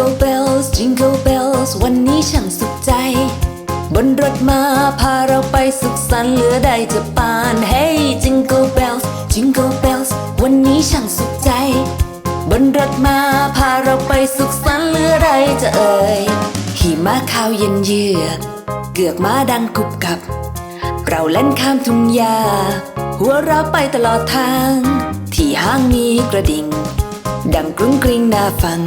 Jingle bells Jingle bells วันนี้ช่างสุขใจ บนรถมาพาเราไปสุขสันต์เหลือใดจะปาน Hey Jingle bells Jingle bells วันนี้ช่างสุขใจ บนรถมาพาเราไปสุขสันต์เหลือใดจะเอ่ยหิมะขาวเย็นเยือกเกือกม้าดังกุบกับ เราเล่นข้ามทุ่งหญ้าหัวเราไปตลอดทาง ที่ห้างมีกระดิ่งดังกรุ้งกริ้งน่าฟัง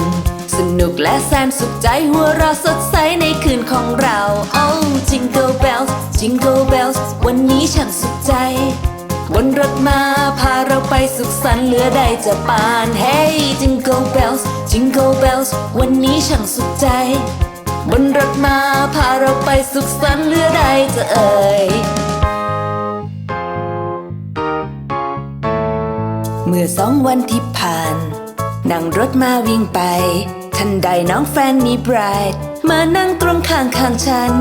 สนุกและแสนสุขใจหัวเราะสดใสในคืนของเรา Oh Jingle bells Jingle bells วันนี้ช่างสุขใจบนรถมาพาเราไปสุขสันต์เหลือใดจะปาน Hey Jingle bells Jingle bells วันนี้ช่างสุขใจบนรถมาพาเราไปสุขสันต์เหลือใดจะเอ่ย เมื่อสองวันที่ผ่าน นั่งรถมาวิ่งไป ทันใดน้องแฟนมีบรายมานั่งตรงข้างข้างฉัน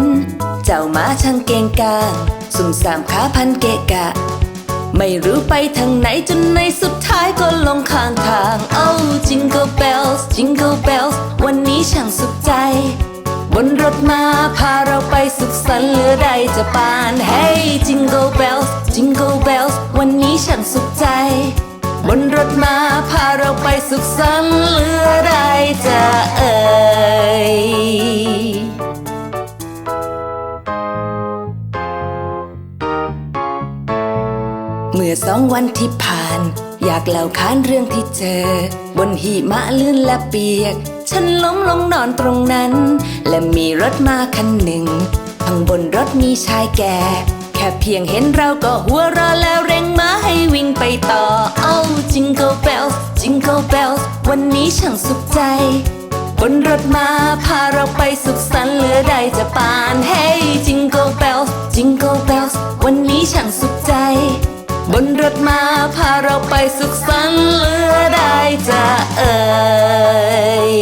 เจ้าหมาช่างเก่งกางสุ่มสามขาพันเกะกะ ไม่รู้ไปทางไหนจนในสุดท้ายก็ลงข้างทาง Oh Jingle bells Jingle bells วันนี้ช่างสุขใจ บนรถมาพาเราไปสุขสันต์เหลือใดจะปาน Hey Jingle bells Jingle bells วันนี้ช่างสุขใจ บนรถมาพาเราไปสุขสันต์เหลือใดจะเอ่ยเมื่อสองวันที่ผ่าน อยากเล่าค้านเรื่องที่เจอ บนหิมะลื่นและเปียก ฉันล้มลงนอนตรงนั้น และมีรถมาคันหนึ่งข้างบนรถมีชายแก่ แค่เพียงเห็นเราก็หัวเราะแล้วเร่งม้าให้วิ่งไปต่อ Jingle bells Jingle bells วันนี้ช่างสุขใจ บนรถมาพาเราไปสุขสันต์เหลือใดจะปาน Hey Jingle bells Jingle bells วันนี้ช่างสุขใจ บนรถมาพาเราไปสุขสันต์เหลือใดจะเอ่ย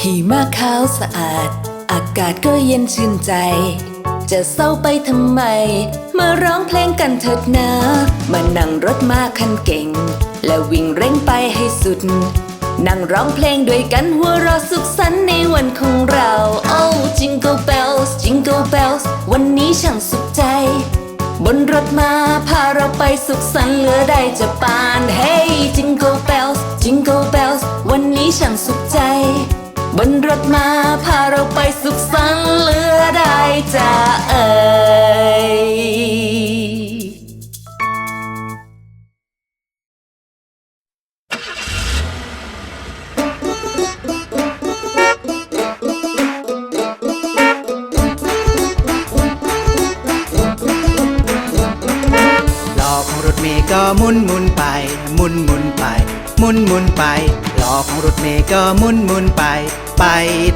หิมะขาวสะอาด อากาศก็เย็นชื่นใจ จะเศร้าไปทำไม มาร้องเพลงกันเถิดนะ มานั่งรถมาคันเก่ง และวิ่งเร่งไปให้สุด นั่งร้องเพลงด้วยกันหัวเราะสุขสันต์ในวันของเรา Oh Jingle bells Jingle bells วันนี้ช่างสุขใจ บนรถมาพาเราไปสุขสันต์เหลือใดจะปาน Hey Jingle bells Jingle bells วันนี้ช่างสุขใจ บนรถมาพาเราไปสุขสันต์เหลือใดจะเอ่ยล้อของรถเมย์ก็หมุนหมุนไปหมุนหมุนไป มุนมุนไปล้อของรถเมย์ก็มุนมุนไป ไป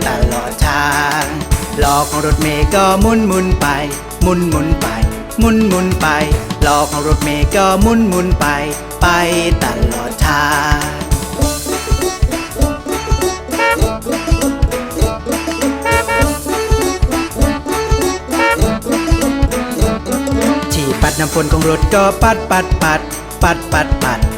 ตลอดทางล้อของรถเมย์ก็มุนมุนไป มุนมุนไป มุนมุนไปล้อของรถเมย์ก็มุนมุนไป ไปตลอดทางที่ปัดน้ำฝนของรถก็ปัดปัดปัดปัดปัดปัด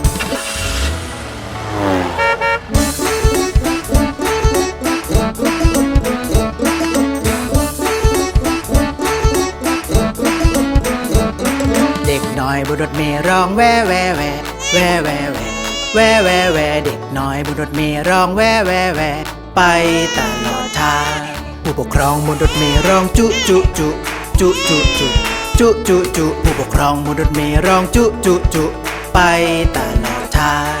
อยบุรถเมร้องแว่แว่แว่แว่แว่แว่แวแวแวเด็กน้อยบุรถเมร้องแวแวแวไปตลอดทางผู้ปกครองบุรถเมร้องจุจุจุจุจุจุจุจุจุผู้ปกครองบุรถเมร้องจุจุจุไปตลอดทาง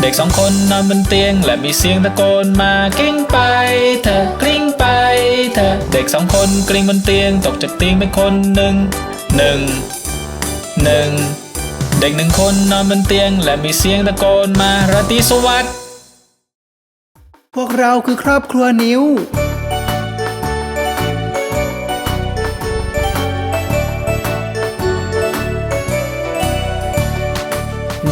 เด็กสองคนนอนบนเตียง และมีเสียงตะโกนมากลิ้งไปเธอกลิ้งไปเธอเด็กสองคนกลิ้งบนเตียง ตกจากเตียงไปคนหนึ่งหนึ่งหนึ่งเด็กหนึ่งคนนอนบนเตียง และมีเสียงตะโกนมาราตรีสวัสดิ์พวกเราคือครอบครัวนิ้ว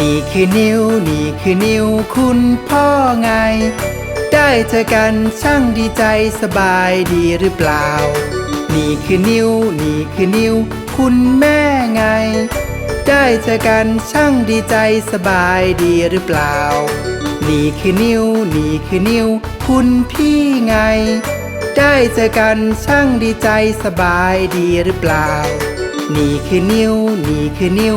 นี่คือนิ้ว นี่คือนิ้วคุณพ่อไง ได้เจอกันช่างดีใจสบายดีหรือเปล่า นี่คือนิ้ว นี่คือนิ้ว คุณแม่ไง ได้เจอกันช่างดีใจสบายดีหรือเปล่า นี่คือนิ้ว นี่คือนิ้ว คุณพี่ไง ได้เจอกันช่างดีใจสบายดีหรือเปล่า นี่คือนิ้ว นี่คือนิ้ว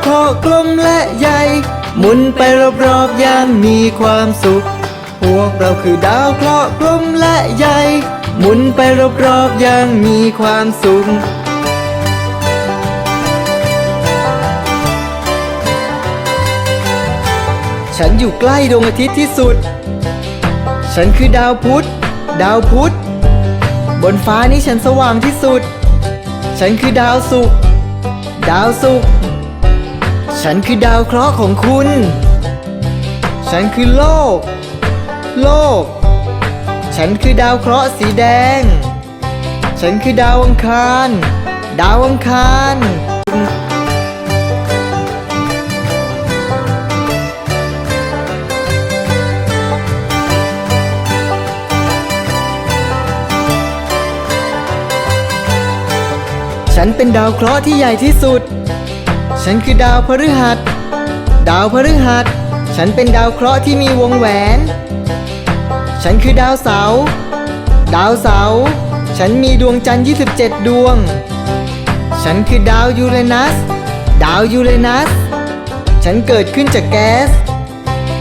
เคราะห์กลมและใหญ่ หมุนไปรอบๆอย่างมีความสุข พวกเราคือดาวเคราะห์กลมและใหญ่ หมุนไปรอบๆอย่างมีความสุขฉันอยู่ใกล้ดวงอาทิตย์ที่สุด ฉันคือดาวพุธ ดาวพุธ บนฟ้านี้ฉันสว่างที่สุด ฉันคือดาวศุกร์ ดาวศุกร์ ฉันคือดาวเคราะห์ของคุณ ฉันคือโลก โลก ฉันคือดาวเคราะห์สีแดง ฉันคือดาวอังคาร ดาวอังคารฉันเป็นดาวเคราะห์ที่ใหญ่ที่สุด ฉันคือดาวพฤหัส ดาวพฤหัส ฉันเป็นดาวเคราะห์ที่มีวงแหวน ฉันคือดาวเสาร์ดาวเสาร์ฉันมีดวงจันทร์ 27 ดวง ฉันคือดาวยูเรนัส ดาวยูเรนัส ฉันเกิดขึ้นจากแก๊ส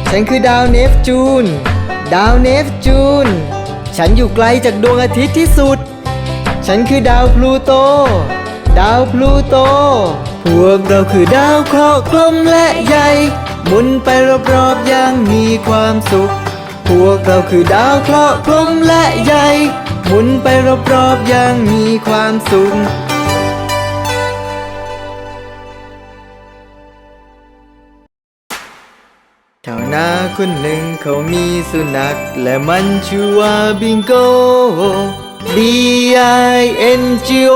ฉันคือดาวเนปจูน ดาวเนปจูน ฉันอยู่ไกลจากดวงอาทิตย์ที่สุด ฉันคือดาวพลูโต ดาวพลูโต พวกเราคือดาวเคราะห์กลมและใหญ่หมุนไปรอบๆอย่างมีความสุข พวกเราคือดาวเคราะห์กลมและใหญ่หมุนไปรอบๆอย่างมีความสุขแถวนาคนหนึ่งเขามีสุนัข และมันชื่อว่าบิงโก B I N G O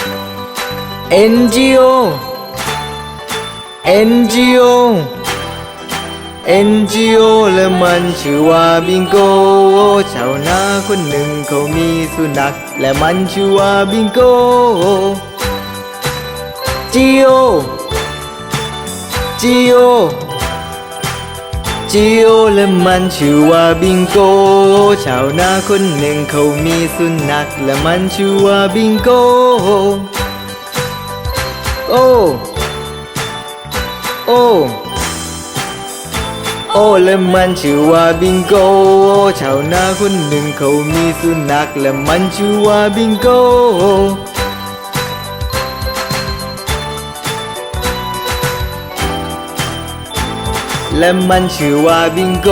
N G O N G O N G O และมันชื่อว่าบิงโกชาวนาคนหนึ่งเขามีสุนัข และมันชื่อว่าบิงโก G O G O G O และมันชื่อว่าบิงโก ชาวนาคนหนึ่งเขามีสุนัข และมันชื่อว่าบิงโก โอโอโอและมันชื่อว่าบิงโกชาวนาคนหนึ่งเขามีสุนัขและมันชื่อว่าบิงโกและมันชื่อว่าบิงโก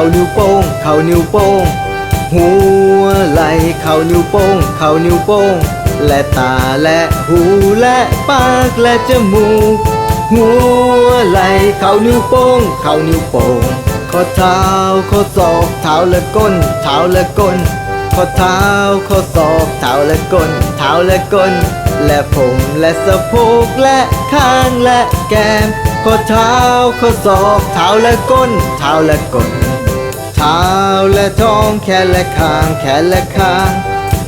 านิ้วโป้ง เข่านิ้วโป้ง หัวไหลเข่านิ้วโป้ง เข่านิ้วโป้ง และตาและหูและปากและจมูก หัวไหลเข่านิ้วโป้ง เข่านิ้วโป้ง ข้อเท้าข้อศอกเท้าและก้น เท้าและก้น ข้อเท้าข้อศอกเท้าและก้น เท้าและก้น และผมและสะโพกและข้างและแก้มข้อเท้าข้อศอกเท้าและก้น เท้าและก้น ท้าและท้องแขนและข้างแขนและข้าง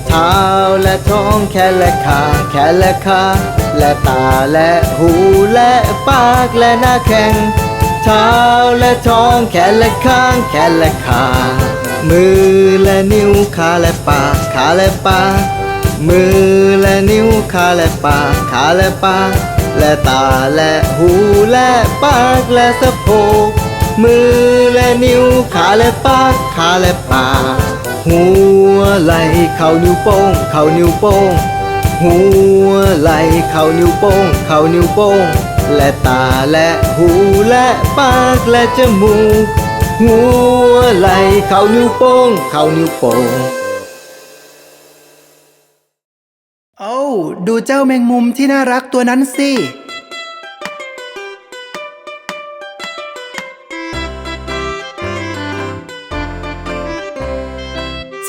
เท้าและท้องแขนและข้างแขนและข้างและตาและหูและปากและหน้าแข้งเท้าและท้องแขนและข้างแขนและข้างมือและนิ้วขาและปากขาและปากมือและนิ้วขาและปากขาและปากและตาและหูและปากและสะโพก มือและนิ้วขาและปากขาและปากหัวไหล่เข่านิ้วโป้งเข่านิ้วโป้ง หัวไหล่เข่านิ้วโป้งเข่านิ้วโป้ง และตาและหูและปากและจมูก หัวไหล่เข่านิ้วโป้งเข่านิ้วโป้งโอ้ดูเจ้าแมงมุมที่น่ารักตัวนั้นสิ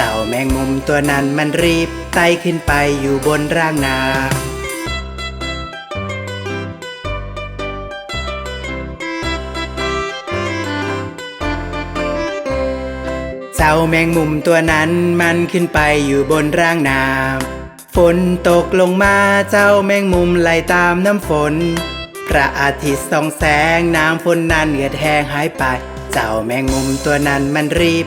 เจ้าแมงมุมตัวนั้นมันรีบไต่ขึ้นไปอยู่บนร่างน้ำเจ้าแมงมุมตัวนั้นมันขึ้นไปอยู่บนร่างน้ำฝนตกลงมาเจ้าแมงมุมไหลตามน้ำฝน พระอาทิตย์ส่องแสงน้ำฝนนั้นเหือดแห้งหายไป เจ้าแมงมุมตัวนั้นมันรีบ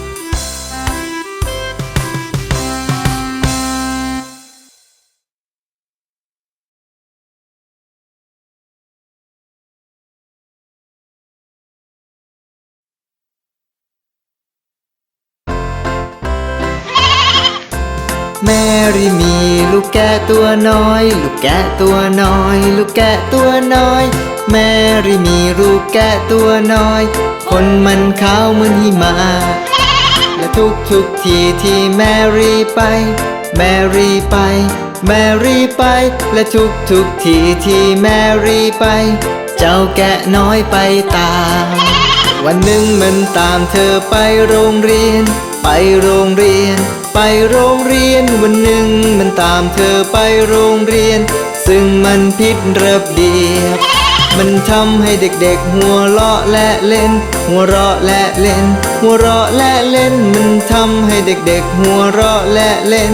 น้อย ลูกแกะตัวน้อย ลูกแกะตัวน้อย แมรี่มีลูกแกะตัวน้อย คนมันขาวเหมือนหิมะและทุกทุกทีที่แมรี่ไป แมรี่ไป แมรี่ไป และทุกทุกทีที่แมรี่ไป เจ้าแกะน้อยไปตาม วันหนึ่งมันตามเธอไปโรงเรียน ไปโรงเรียน ไปโรงเรียนวันหนึ่งมันตามเธอไปโรงเรียน ซึ่งมันผิดระเบียบ มันทำให้เด็กๆ หัวเราะและเล่น หัวเราะและเล่น หัวเราะและเล่น มันทำให้เด็กๆ หัวเราะและเล่น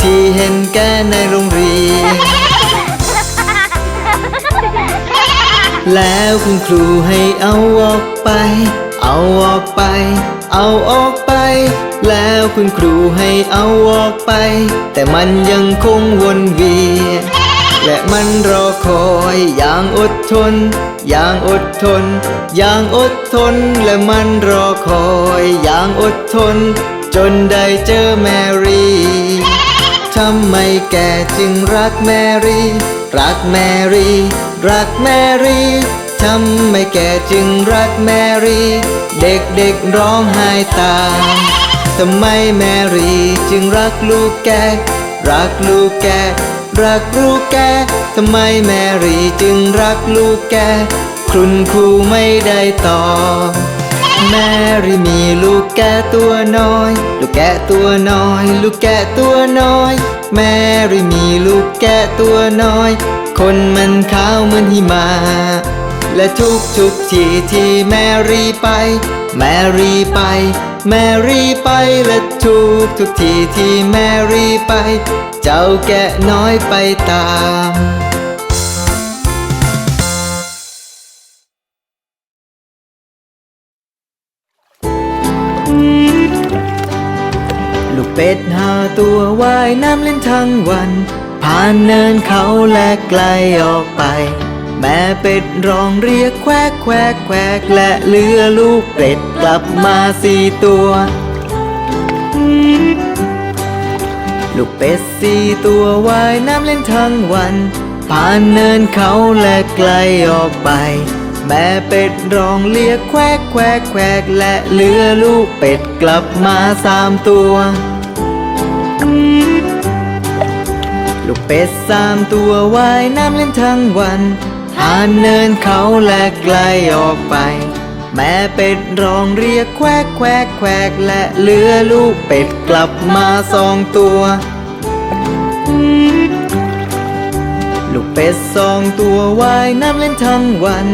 ที่เห็นแก่ในโรงเรียน แล้วคุณครูให้เอาออกไป เอาออกไป เอาออกไป แล้วคุณครูให้เอาออกไป แต่มันยังคงวนเวียนและมันรอคอยอย่างอดทน อย่างอดทน อย่างอดทน และมันรอคอยอย่างอดทน จนได้เจอแมรี่ทำไมแกจึงรักแมรี่ รักแมรี่ รักแมรี่ทำไมแกจึงรักแมรี่ เด็กๆร้องไห้ตามทำไมแมรี่จึงรักลูกแก รักลูกแก รักลูกแก ทำไมแมรี่จึงรักลูกแก คุณครูไม่ได้ตอบแมรี่มีลูกแกตัวน้อย ลูกแกตัวน้อย ลูกแกตัวน้อย แมรี่มีลูกแกตัวน้อย คนมันขาวเหมือนหิมะ และทุกทุกทีที่แมรี่ไป แมรี่ไป แมรี่ไป และทุกทุกทีที่แมรี่ไป เจ้าแกะน้อยไปตามลูกเป็ดหาตัวว่ายน้ำเล่นทั้งวัน ผ่านเนินเขาและไกลออกไป แม่เป็ดร้องเรียกแควกแควกแควกและเลือลูกเป็ดกลับมาสี่ตัว ลูกเป็ดสี่ตัวว่ายน้ำเล่นทั้งวัน ผ่านเนินเขาและไกลออกไป แม่เป็ดร้องเรียกแควกแควกแควกและเลือลูกเป็ดกลับมาสามตัวลูกเป็ดสามตัวว่ายน้ำเล่นทั้งวัน ผ่านเนินเขาและไกลออกไป แม่เป็ดร้องเรียกแควกแควกแควกและเหลือลูกเป็ดกลับมาสองตัว ลูกเป็ดสองตัวว่ายน้ำเล่นทั้งวัน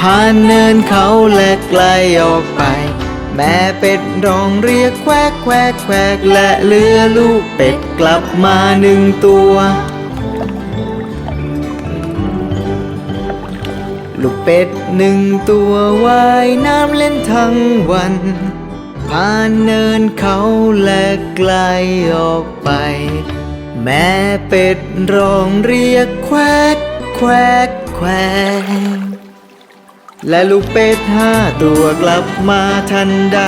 ผ่านเนินเขาและไกลออกไป แม่เป็ดร้องเรียกแควกแควกแควกและเหลือลูกเป็ดกลับมาหนึ่งตัว ลูกเป็ดหนึ่งตัวว่ายน้ำเล่นทั้งวัน ผ่านเนินเขาและไกลออกไป แม่เป็ดร้องเรียกแควกแควกแควกและลูกเป็ดห้าตัวกลับมาทันใด